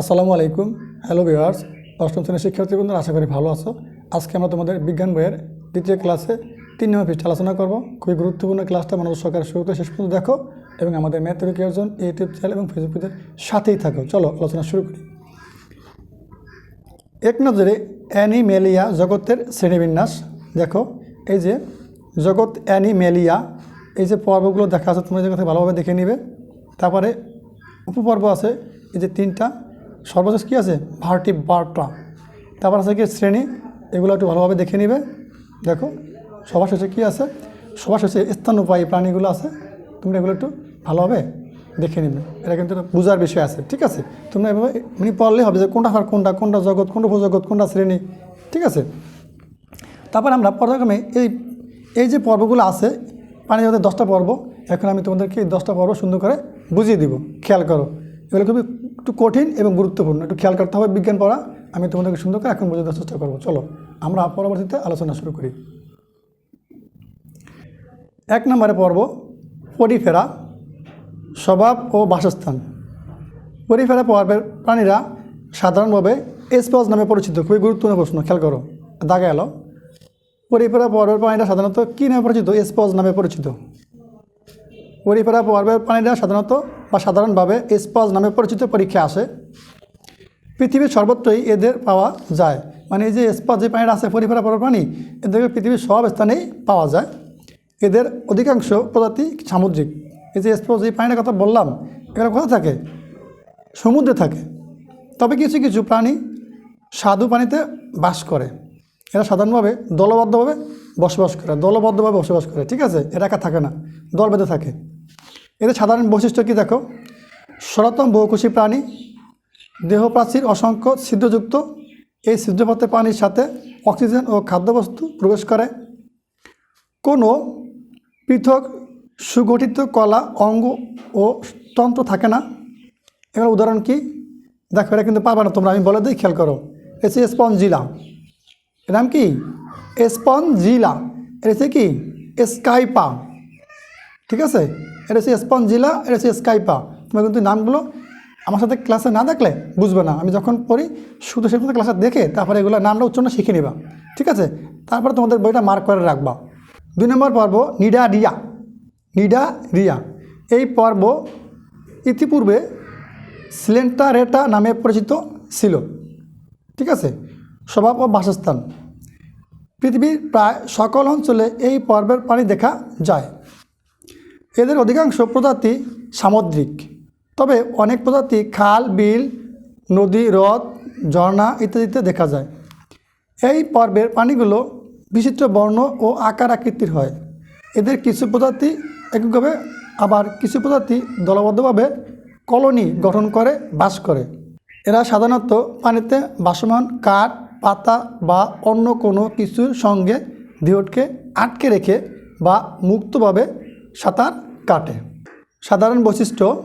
আসসালামু আলাইকুম। Hello viewers অষ্টম শ্রেণির শিক্ষার্থীবৃন্দ আশা করি ভালো আছো। আজকে আমরা তোমাদের বিজ্ঞান বইয়ের দ্বিতীয় ক্লাসে তিন নম্বর পৃষ্ঠে আলোচনা করব। খুবই গুরুত্বপূর্ণ ক্লাসটা মনোজ সরকার শুরু থেকে শেষ পর্যন্ত দেখো এবং আমাদের ম্যাথ অর্জন ইউটিউব চ্যানেল এবং ফেসবুক সাথেই থাকো। চলো আলোচনা শুরু করি। এক নজরে অ্যানিমেলিয়া জগতের শ্রেণীবিন্যাস। দেখো, এই যে জগৎ অ্যানিমেলিয়া, এই যে পর্বগুলো দেখা আছে তোমরা যে কথা ভালোভাবে দেখে নিবে। তারপরে উপপর্ব আছে, এই যে তিনটা সর্বশেষ কী আছে? ভার্টি বারটা তারপর আছে কি শ্রেণি? এগুলো একটু ভালোভাবে দেখে নিবে। দেখো, সবার শেষে কী আছে? সবার শেষে স্তন্যপায়ী প্রাণীগুলো আছে। তোমরা এগুলো একটু ভালোভাবে দেখে নিবে। এটা কিন্তু বোঝার বিষয় আছে, ঠিক আছে? তোমরা এভাবে মানে পড়লে হবে যে কোনটা হার কোনটা কোনটা জগৎ, কোনটা উপজগৎ, কোনটা শ্রেণি, ঠিক আছে? তারপর আমরা পর্যায়ক্রমে এই এই যে পর্বগুলো আছে, পানি জগতের দশটা পর্ব, এখন আমি তোমাদেরকে এই দশটা পর্ব সুন্দর করে বুঝিয়ে দিব। খেয়াল করো। এগুলো খুবই একটু কঠিন এবং গুরুত্বপূর্ণ। একটু খেয়াল করতে হবে বিজ্ঞান পড়া। আমি তোমাদেরকে সুন্দর করে এখন বুঝে দেওয়ার চেষ্টা করব। চলো, আমরা পরবর্তীতে আলোচনা শুরু করি। এক নম্বরে পর্ব, পরিফেরা, স্বভাব ও বাসস্থান। পরিফেরা পর্বের প্রাণীরা সাধারণভাবে এসপজ নামে পরিচিত। খুবই গুরুত্বপূর্ণ প্রশ্ন, খেয়াল করো। দাগা এলো। পরিফেরা পর্বের প্রাণীরা সাধারণত কী নামে পরিচিত? এসপজ নামে পরিচিত। পরিফেরা পর্বের প্রাণীরা সাধারণত বা সাধারণভাবে এসপজ নামে পরিচিত পরীক্ষা আসে। পৃথিবীর সর্বত্রই এদের পাওয়া যায়। মানে এই যে স্পজ যে প্রাণীরা আছে পরিফেরা পর্বের প্রাণী এদেরকে পৃথিবীর সব স্থানেই পাওয়া যায়। এদের অধিকাংশ প্রজাতি সামুদ্রিক। এই যে স্পজ যে প্রাণীর কথা বললাম এরা কোথায় থাকে? সমুদ্রে থাকে। তবে কিছু কিছু প্রাণী স্বাদু পানিতে বাস করে। এরা সাধারণভাবে দলবদ্ধভাবে বসবাস করে। দলবদ্ধভাবে বসবাস করে, ঠিক আছে? এরা একা থাকে না। দল বেঁধে থাকে। এদের সাধারণ বৈশিষ্ট্য কি দেখো? সনাতন বহুকোষী প্রাণী, দেহপ্রাচীর অসংখ্য ছিদ্রযুক্ত, এই ছিদ্রপথে প্রাণীর সাথে অক্সিজেন ও খাদ্যবস্তু প্রবেশ করে। কোনো পৃথক সুগঠিত কলা, অঙ্গ ও তন্ত্র থাকে না। এবার উদাহরণ কি? দেখো, এটা কিন্তু পাবা না তোমরা, আমি বলে দিই, খেয়াল করো। এসে স্পঞ্জিলা। এর নাম কি? স্পঞ্জিলা। হচ্ছে কি? স্কাইপা। ঠিক আছে? এটা হচ্ছে স্পঞ্জিলা, এটা হচ্ছে স্কাইপা। তোমরা কিন্তু নামগুলো আমার সাথে ক্লাসে না দেখলে বুঝবে না। আমি যখন পড়ি, শুধু সে ক্লাসে দেখে তারপরে এগুলো নামটা উচ্চারণ শিখে নিবা। ঠিক আছে? তারপরে তোমাদের বইটা মার্ক করে রাখবা। দুই নম্বর পর্ব নিডা রিয়া নিডা রিয়া এই পর্ব ইতিপূর্বে সিলেন্টারেটা নামে পরিচিত ছিল। ঠিক আছে? স্বভাব ও বাসস্থান। পৃথিবীর প্রায় সকল অঞ্চলে এই পর্বের পানি দেখা যায়। এদের অধিকাংশ প্রজাতি সামুদ্রিক। তবে অনেক প্রজাতি খাল, বিল, নদী, হ্রদ, ঝর্ণা ইত্যাদিতে দেখা যায়। এই পর্বের পানিগুলো বিচিত্র বর্ণ ও আকার আকৃতির হয়। এদের কিছু প্রজাতি এককভাবে, আবার কিছু প্রজাতি দলবদ্ধভাবে কলোনি গঠন করে, বাস করে। এরা সাধারণত পানিতে বাসমান কাঠ, পাতা বা অন্য কোনো কিছুর সঙ্গে দেহকে আটকে রেখে বা মুক্তভাবে সাঁতার কাটে। সাধারণ বৈশিষ্ট্য,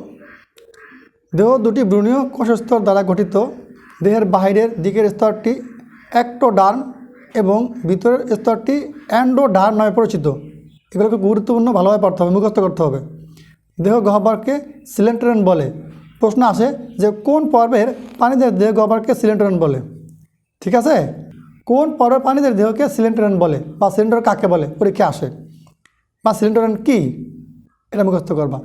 দেহ দুটি ব্রুনীয় কোষস্তর দ্বারা গঠিত। দেহের বাহিরের দিকের স্তরটি অ্যাক্টোডার্ম এবং ভিতরের স্তরটি অ্যান্ডোডার্ম নামে পরিচিত। এগুলোকে গুরুত্বপূর্ণ, ভালোভাবে পড়তে হবে, মুখস্থ করতে হবে। দেহ গহ্বরকে সিলেন্টারন বলে। প্রশ্ন আসে যে কোন পর্বের প্রাণীদের দেহ গহ্বরকে সিলেন্টারন বলে? ঠিক আছে? কোন পর্বের প্রাণীদের দেহকে সিলেন্টারন বলে বা সিলিন্ডার কাকে বলে? পরীক্ষা আসে। বা সিলিন্ডারন কি? এটা মুখস্থ করবা।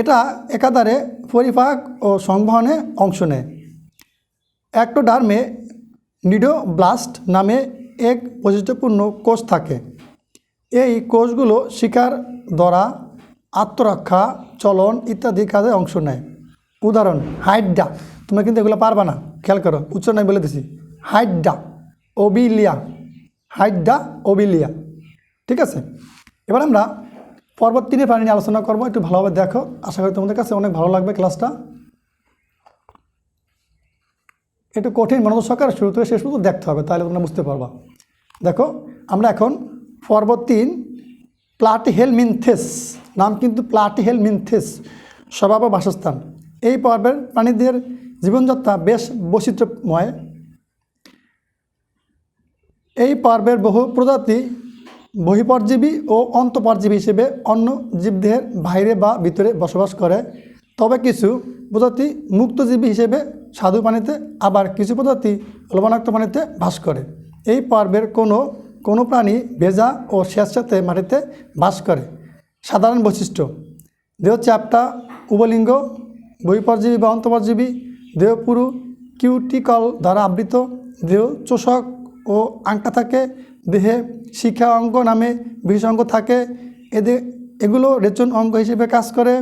এটা একাধারে পরিপাক ও সংবহনে অংশ নেয়। অ্যাক্টোডার্মে নিডোব্লাস্ট নামে এক বৈশিষ্ট্যপূর্ণ কোষ থাকে। এই কোষগুলো শিকার, ধরা, আত্মরক্ষা, চলন ইত্যাদি কাজে অংশ নেয়। উদাহরণ হাইড্ডা তোমরা কিন্তু এগুলো পারবা না, খেয়াল করো, উচ্চারণ আমি বলে দিছি। হাইড্ডা ওবিলিয়া। হাইড্ডা ওবিলিয়া। ঠিক আছে? এবার আমরা পর্বত তিনের প্রাণী নিয়ে আলোচনা করব। একটু ভালোভাবে দেখো। আশা করি তোমাদের কাছে অনেক ভালো লাগবে ক্লাসটা। একটু কঠিন মনোযোগ সহকারে শুরু থেকে শেষ পর্যন্ত দেখতে হবে, তাহলে তোমরা বুঝতে পারবা। দেখো, আমরা এখন পর্বত তিন প্লাটিহেলমিনথেস, নাম কিন্তু প্লাটিহেলমিনথেস, স্বভাব ও বাসস্থান। এই পর্বের প্রাণীদের জীবনযাত্রা বেশ বৈচিত্র্যময়। এই পর্বের বহু প্রজাতি বহিপরজীবী ও অন্তপরজীবী হিসেবে অন্য জীবদেহের বাইরে বা ভিতরে বসবাস করে। তবে কিছু প্রজাতি মুক্তজীবী হিসেবে স্বাদু পানিতে, আবার কিছু প্রজাতি লবণাক্ত পানিতে বাস করে। এই পর্বের কোনো কোনো প্রাণী ভেজা ও স্বেচ্ছাতে মাটিতে বাস করে। সাধারণ বৈশিষ্ট্য, দেহ চ্যাপ্টা উবলিঙ্গ বহিপরজীবী বা অন্তপরজীবী, দেহ পুরু, কিউটিকল দ্বারা আবৃত, দেহ চোষক ও আংটা থাকে দেহে শিখা অঙ্গ নামে বিশেষ অঙ্গ থাকে। এদের এগুলো রেচন অঙ্গ হিসেবে কাজ করে।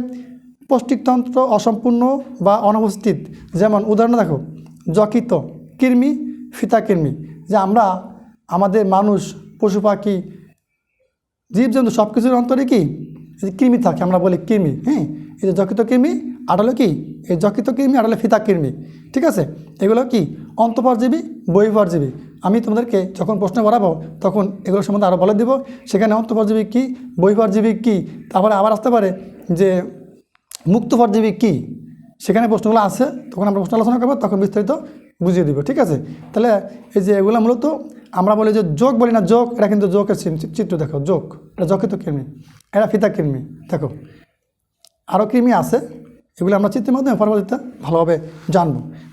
পৌষ্টিকতন্ত্র অসম্পূর্ণ বা অনুপস্থিত। যেমন, উদাহরণ দেখো যকৃত কৃমি, ফিতা কৃমি, যে আমরা, আমাদের মানুষ, পশু পাখি, জীবজন্তু সব কিছুর অন্তরে কি? কৃমি থাকে, আমরা বলি কৃমি হ্যাঁ? এই যে যকৃত কৃমি আর হলো কি? এই যকৃত কৃমি আর হলো ফিতা কৃমি, ঠিক আছে? এগুলো কি? অন্তপরজীবী, বহিপরজীবী। আমি তোমাদেরকে যখন প্রশ্ন করাবো, তখন এগুলো সম্বন্ধে আরও বলে দেব। সেখানে অন্তপরজীবী কী, বহিপরজীবী কী, তারপরে আবার আসতে পারে যে মুক্তপরজীবী কী। সেখানে প্রশ্নগুলো আছে, তখন আমরা প্রশ্ন আলোচনা করব, তখন বিস্তারিত বুঝিয়ে দিব, ঠিক আছে? তাহলে এই যে এগুলো মূলত আমরা বলি যে যোগ বলি না, যোগ, এটা কিন্তু যোগের চিত্র, দেখো, যোগ। এটা যোগে তো কৃমি, এটা ফিতা কৃমি, দেখো। আরও কৃমি আছে, এগুলো আমরা চিত্রের মাধ্যমে পরবর্তীতে ভালোভাবে জানব।